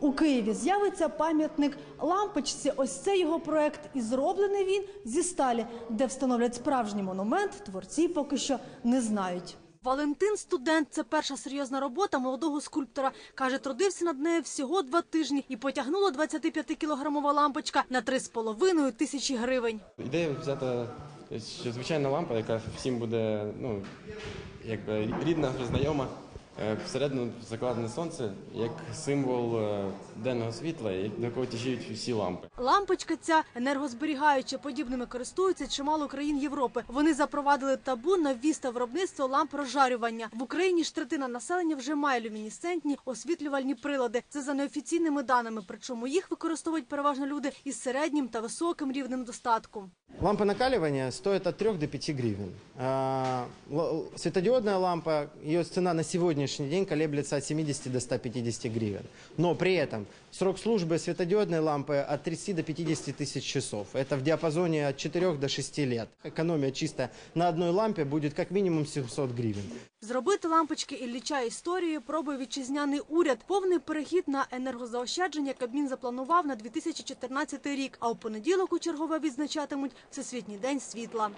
У Києві з'явиться пам'ятник лампочці. Ось це його проект, і зроблений він зі сталі, де встановлять справжній монумент. Творці поки що не знають. Валентин студент це перша серйозна робота молодого скульптора. Каже, трудився над нею всього два тижні і потягнула 25-кілограмова лампочка на 3,5 тисячі гривень. Ідея взята, що звичайна лампа, яка всім буде ну, якби рідна, знайома. Е, Всередину закладене сонце як символ е, денного світла, до якого тяжіють всі лампи. Лампочка ця енергозберігаюча, подібними користуються чимало країн Європи. Вони запровадили табу на ввіз та виробництво ламп розжарювання. В Україні ж третина населення вже має люмінесцентні освітлювальні прилади. Це за неофіційними даними. Причому їх використовують переважно люди із середнім та високим рівнем достатку. Лампа накаливания стоит от 3 до 5 гривен. А, л- лампа, ее цена на сегодняшний день колеблется от 70 до 150 гривен. Но при этом срок службы светодиодной лампы от 30 до 50 тысяч часов. Это в диапазоне от 4 до 6 лет. Экономия чисто на одной лампе будет как минимум 700 гривен. Зробити лампочки Ілліча історією пробує вітчизняний уряд. Повний перехід на енергозаощадження Кабмін запланував на 2014 рік. А у понеділок у чергове відзначатимуть Всесвітній день світла.